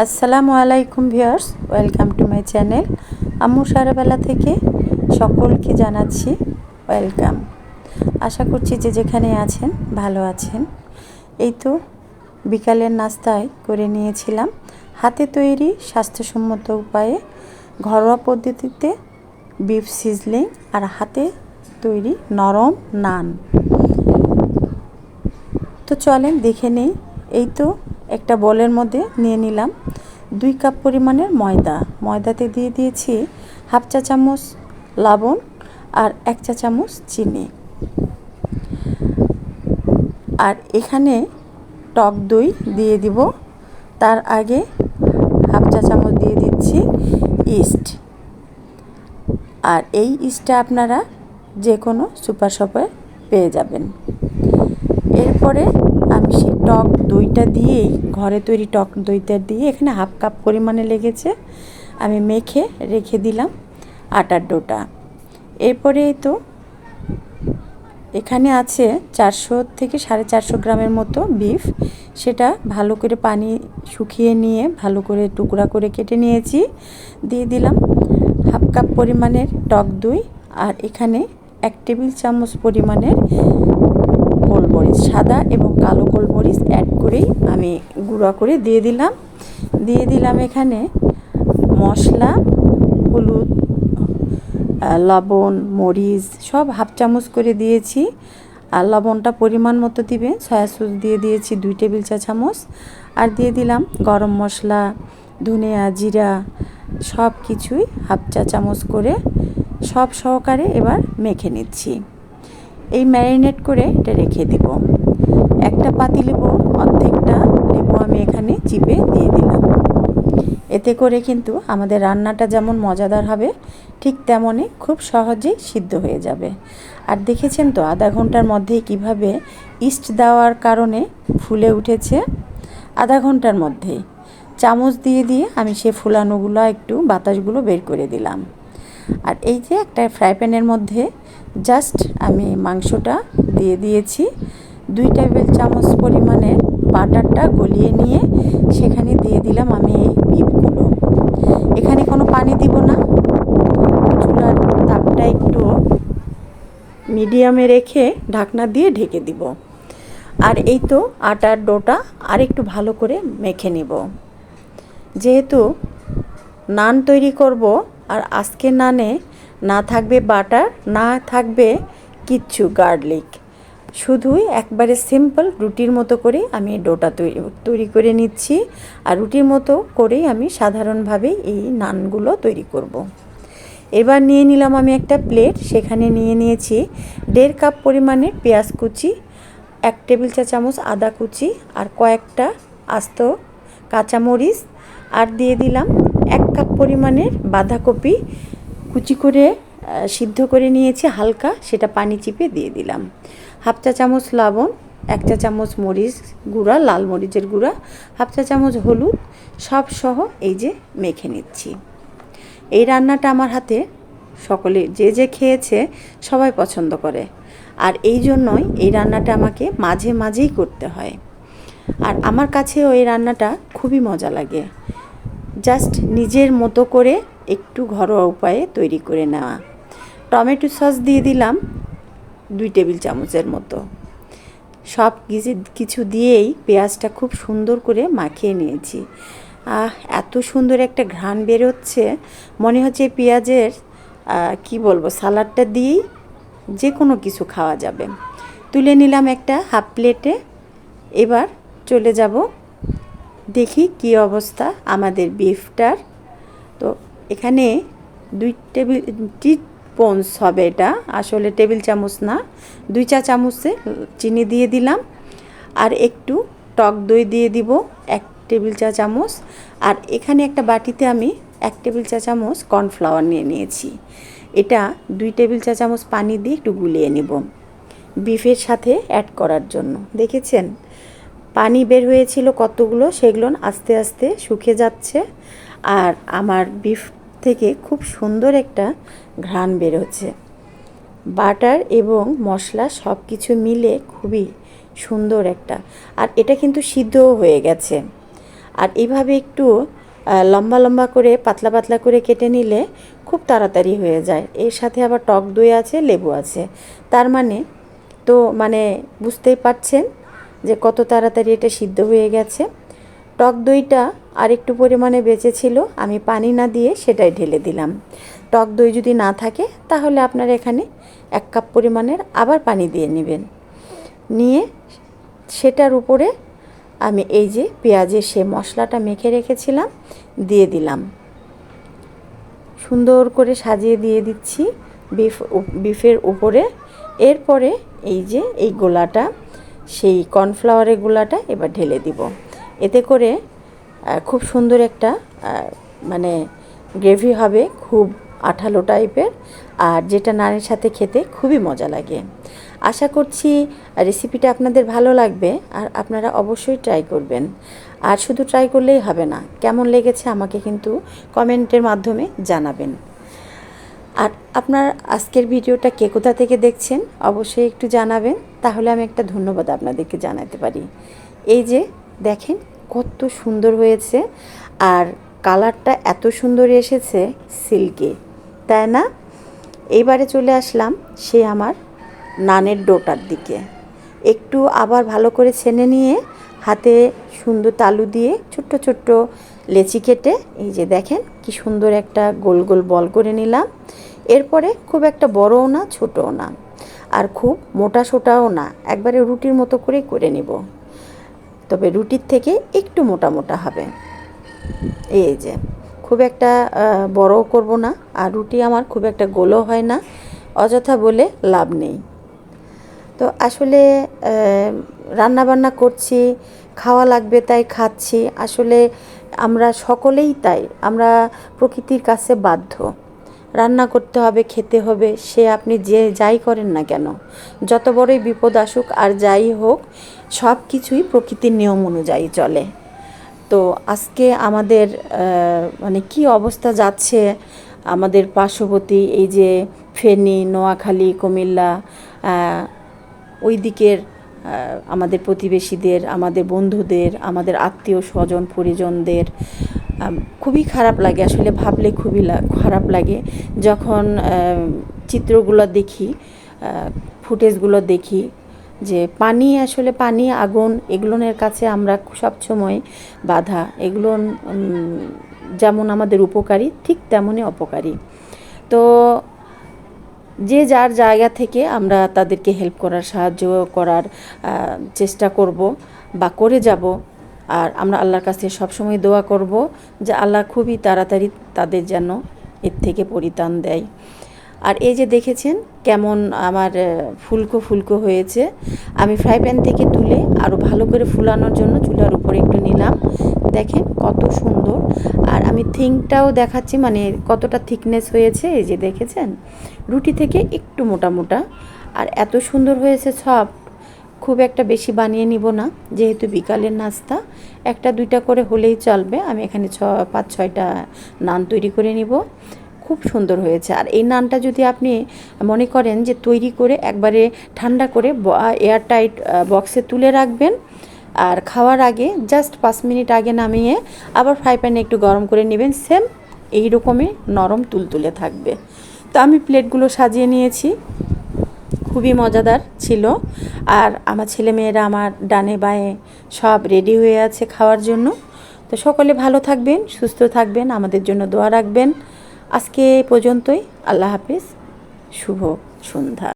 আসসালামু আলাইকুম viewers, welcome to my channel. আম্মু সারাবেলা থেকে সকলকে জানাচ্ছি ওয়েলকাম। আশা করছি যে যেখানে আছেন, ভালো আছেন। এই তো বিকালের নাস্তায় করে নিয়েছিলাম। হাতে তৈরি স্বাস্থ্যসম্মত উপায়ে ঘরোয়া পদ্ধতিতে বিফ সিজলিং আর হাতে তৈরি নরম নান। তো চলেন দেখে নেই, এই তো একটা বলের মধ্যে নিয়ে নিলাম দুই কাপ পরিমাণের ময়দা। ময়দাতে দিয়ে দিয়েছি হাফ চা চামচ লবণ আর এক চা চামচ চিনি। আর এখানে টক দই দিয়ে দিব। তার আগে হাফ চা চামচ দিয়ে দিচ্ছি ইস্ট। আর এই ইস্টটা আপনারা যে কোনো সুপার শপে পেয়ে যাবেন। এরপরে টক দইটা দিয়েই, ঘরে তৈরি টক দইটা দিয়ে এখানে হাফ কাপ পরিমাণে লেগেছে। আমি মেখে রেখে দিলাম আটার ডোটা। এরপরে তো এখানে আছে চারশো থেকে সাড়ে চারশো গ্রামের মতো বিফ। সেটা ভালো করে পানি শুকিয়ে নিয়ে ভালো করে টুকরা করে কেটে নিয়েছি। দিয়ে দিলাম হাফ কাপ পরিমাণের টক দই। আর এখানে এক টেবিল চামচ পরিমাণের গোলমরিচ, সাদা এবং কালো গোলমরিচ অ্যাড করেই আমি গুঁড়া করে দিয়ে দিলাম। দিয়ে দিলাম এখানে মশলা, হলুদ লবণ, মরিচ সব হাফ চামচ করে দিয়েছি। আর লবণটা পরিমাণ মতো দিবে, সয়া সস দিয়ে দিয়েছি দুই টেবিল চা চামচ। আর দিয়ে দিলাম গরম মশলা, ধনিয়া, জিরা সব কিছুই হাফ চা চামচ করে সব সহকারে এবার মেখে নিচ্ছি। এই ম্যারিনেট করে এটা রেখে দিব। একটা পাতি লেবু, অর্ধেকটা লেবু আমি এখানে চিপে দিয়ে দিলাম। এতে করে কিন্তু আমাদের রান্নাটা যেমন মজাদার হবে, ঠিক তেমনই খুব সহজেই সিদ্ধ হয়ে যাবে। আর দেখেছেন তো, আধা ঘণ্টার মধ্যেই কীভাবে ইস্ট দেওয়ার কারণে ফুলে উঠেছে? আধা ঘণ্টার মধ্যেই। চামচ দিয়ে দিয়ে আমি সে ফুলানোগুলো, একটু বাতাসগুলো বের করে দিলাম। আর এই যে একটা ফ্রাই প্যানের মধ্যে জাস্ট আমি মাংসটা দিয়ে দিয়েছি। দুই টেবিল চামচ পরিমাণে বাটারটা গলিয়ে নিয়ে সেখানে দিয়ে দিলাম আমি এই বিপগুলো এখানে কোনো পানি দিব না। চুলার তাপটা একটু মিডিয়ামে রেখে ঢাকনা দিয়ে ঢেকে দিব। আর এই তো আটার ডোটা আর একটু ভালো করে মেখে নেব। যেহেতু নান তৈরি করব আর আজকে নানে না থাকবে বাটার, না থাকবে কিচ্ছু গার্লিক শুধুই একবারে সিম্পল রুটির মতো করে আমি ডোটা তৈরি তৈরি করে নিচ্ছি আর রুটির মতো করেই আমি সাধারণভাবে এই নানগুলো তৈরি করব। এবার নিয়ে নিলাম আমি একটা প্লেট, সেখানে নিয়ে নিয়েছি দেড় কাপ পরিমাণে পেঁয়াজ কুচি, এক টেবিল চা চামচ আদা কুচি আর কয়েকটা আস্ত কাঁচামরিচ আর দিয়ে দিলাম এক কাপ পরিমাণের বাঁধাকপি কুচি করে সিদ্ধ করে নিয়েছি হালকা, সেটা পানি চিপে দিয়ে দিলাম। হাফ চা চামচ লবণ, এক চা চামচ মরিচ গুঁড়া, লাল মরিচের গুঁড়া, হাফ চা চামচ হলুদ, সব সহ এই যে মেখে নিচ্ছি। এই রান্নাটা আমার হাতে সকলে যে যে খেয়েছে সবাই পছন্দ করে। আর এই জন্যই এই রান্নাটা আমাকে মাঝে মাঝেই করতে হয়। আর আমার কাছেও এই রান্নাটা খুবই মজা লাগে। জাস্ট নিজের মতো করে একটু ঘরোয়া উপায়ে তৈরি করে নেওয়া। টমেটো সস দিয়ে দিলাম দুই টেবিল চামচের মতো। সব কিছু কিছু দিয়েই পেঁয়াজটা খুব সুন্দর করে মাখিয়ে নিয়েছি। আহ, এত সুন্দর একটা ঘ্রাণ বেরোচ্ছে। মনে হচ্ছে পেঁয়াজের কি বলব, সালাডটা দিয়েই যে কোনো কিছু খাওয়া যাবে। তুলে নিলাম একটা হাফ প্লেটে। এবার চলে যাব। দেখি কি অবস্থা আমাদের বিফটার। তো এখানে দুই টেবিল, টি পন্স হবে এটা। আসলে টেবিল চামচ না। দুই চা চামচে চিনি দিয়ে দিলাম। আর একটু টক দই দিয়ে দিব, এক টেবিল চা চামচ। আর এখানে একটা বাটিতে আমি এক টেবিল চা চামচ কর্নফ্লাওয়ার নিয়ে নিয়েছি। এটা দুই টেবিল চা চামচ পানি দিয়ে একটু গুলিয়ে নেব। বিফের সাথে অ্যাড করার জন্য। দেখেছেন? পানি বের হয়েছিল কতগুলো, সেগুলো আস্তে আস্তে শুকে যাচ্ছে। আর আমার বিফ থেকে খুব সুন্দর একটা ঘ্রাণ বেরোচ্ছে। বাটার এবং মশলা সব কিছু মিলে খুবই সুন্দর একটা। আর এটা কিন্তু সিদ্ধও হয়ে গেছে। আর এইভাবে একটু লম্বা লম্বা করে, পাতলা পাতলা করে কেটে নিলে খুব তাড়াতাড়ি হয়ে যায়। এর সাথে আবার টক দই আছে, লেবু আছে। তার মানে তো মানে বুঝতেই পারছেন যে কত তাড়াতাড়ি এটা সিদ্ধ হয়ে গেছে। টক দইটা আর একটু পরিমাণে বেঁচে ছিল, আমি পানি না দিয়ে সেটাই ঢেলে দিলাম। টক দই যদি না থাকে, তাহলে আপনারা এখানে এক কাপ পরিমাণের আবার পানি দিয়ে নেবেন। নিয়ে সেটার উপরে আমি এই যে পেঁয়াজের সে মশলাটা মেখে রেখেছিলাম, দিয়ে দিলাম। সুন্দর করে সাজিয়ে দিয়ে দিচ্ছি বিফ, বিফের উপরে। এরপরে এই যে এই গোলাটা, সেই কর্নফ্লাওয়ারের গোলাটা এবার ঢেলে দিব। এতে করে খুব সুন্দর একটা মানে গ্রেভি হবে, খুব আঠালো টাইপের, আর যেটা নানের সাথে খেতে খুবই মজা লাগে। আশা করছি রেসিপিটা আপনাদের ভালো লাগবে, আর আপনারা অবশ্যই ট্রাই করবেন। আর শুধু ট্রাই করলেই হবে না, কেমন লেগেছে আমাকে কিন্তু কমেন্টের মাধ্যমে জানাবেন। আর আপনার আজকের ভিডিওটা কে কোথা থেকে দেখছেন, অবশ্যই একটু জানাবেন, তাহলে আমি একটা ধন্যবাদ আপনাদেরকে জানাতে পারি। এই যে দেখেন কত সুন্দর হয়েছে। আর কালারটা এত সুন্দর এসেছে সিল্কে, তাই না? এইবারে চলে আসলাম সে আমার নানের ডোটার দিকে। একটু আবার ভালো করে ছেনে নিয়ে হাতে সুন্দর তালু দিয়ে ছোট্ট ছোট্ট লেচি কেটে, এই যে দেখেন কি সুন্দর একটা গোল গোল বল করে নিলাম। এরপরে খুব একটা বড়ও না, ছোটও না। আর খুব মোটা সোটাও না, একবারে রুটির মতো করেই করে নিব। তবে রুটির থেকে একটু মোটা মোটা হবে। এই যে, খুব একটা বড়ও করব না আর রুটি আমার খুব একটা গোলও হয় না, অযথা বলে লাভ নেই। তো আসলে রান্না বান্না করছি, খাওয়া লাগবে তাই খাচ্ছি, আসলে আমরা সকলেই তাই, আমরা প্রকৃতির কাছে বাধ্য। রান্না করতে হবে, খেতে হবে, সে আপনি যে যাই করেন না কেন। যত বড়ই বিপদ আসুক আর যাই হোক, সব কিছুই প্রকৃতির নিয়ম অনুযায়ী চলে। তো আজকে আমাদের মানে কি অবস্থা যাচ্ছে আমাদের পার্শ্ববর্তী, এই যে ফেনী, নোয়াখালী, কুমিল্লা ওই দিকের আমাদের প্রতিবেশীদের, আমাদের বন্ধুদের, আমাদের আত্মীয় স্বজন, পরিজনদের খুবই খারাপ লাগে, আসলে ভাবলে খুবই খারাপ লাগে। যখন চিত্রগুলো দেখি ফুটেজগুলো দেখি, যে পানি, আসলে পানি, আগুন, এগুলোনের কাছে আমরা সবসময় বাধা। এগুলো যেমন আমাদের উপকারী, ঠিক তেমনই অপকারী। তো যে যার জায়গা থেকে আমরা তাদেরকে হেল্প করার, সাহায্য করার চেষ্টা করব বা করে যাব আর আমরা আল্লাহর কাছে সবসময় দোয়া করব যে আল্লাহ খুবই তাড়াতাড়ি তাদের যেন এর থেকে পরিত্রাণ দেয়। আর এই যে দেখেছেন কেমন আমার ফুলকো ফুলকো হয়েছে। আমি ফ্রাই প্যান থেকে তুলে আরও ভালো করে ফুলানোর জন্য চুলার উপরে একটু নিলাম। দেখেন কত সুন্দর। আর আমি থিংটাও দেখাচ্ছি মানে কতটা থিকনেস হয়েছে, এই যে দেখেছেন? রুটি থেকে একটু মোটা মোটা। আর এত সুন্দর হয়েছে সব। খুব একটা বেশি বানিয়ে নিব না, যেহেতু বিকালের নাস্তা, একটা দুইটা করে হলেই চলবে। আমি এখানে ছ, পাঁচ, ছয়টা নান তৈরি করে নিব। খুব সুন্দর হয়েছে। আর এই নানটা যদি আপনি মনে করেন যে তৈরি করে একবারে ঠান্ডা করে এয়ারটাইট বক্সে তুলে রাখবেন, আর খাওয়ার আগে জাস্ট পাঁচ মিনিট আগে নামিয়ে আবার ফ্রাই প্যানে একটু গরম করে নেবেন, সেম এই রকমই নরম তুলতুলে থাকবে। তো আমি প্লেটগুলো সাজিয়ে নিয়েছি। খুবই মজাদার ছিল। আর আমার ছেলেমেয়েরা আমার ডানে বায়ে সব রেডি হয়ে আছে খাওয়ার জন্য। তো সকলে ভালো থাকবেন, সুস্থ থাকবেন, আমাদের জন্য দোয়া রাখবেন। আজকে পর্যন্তই। আল্লাহ হাফিজ। শুভ সন্ধ্যা।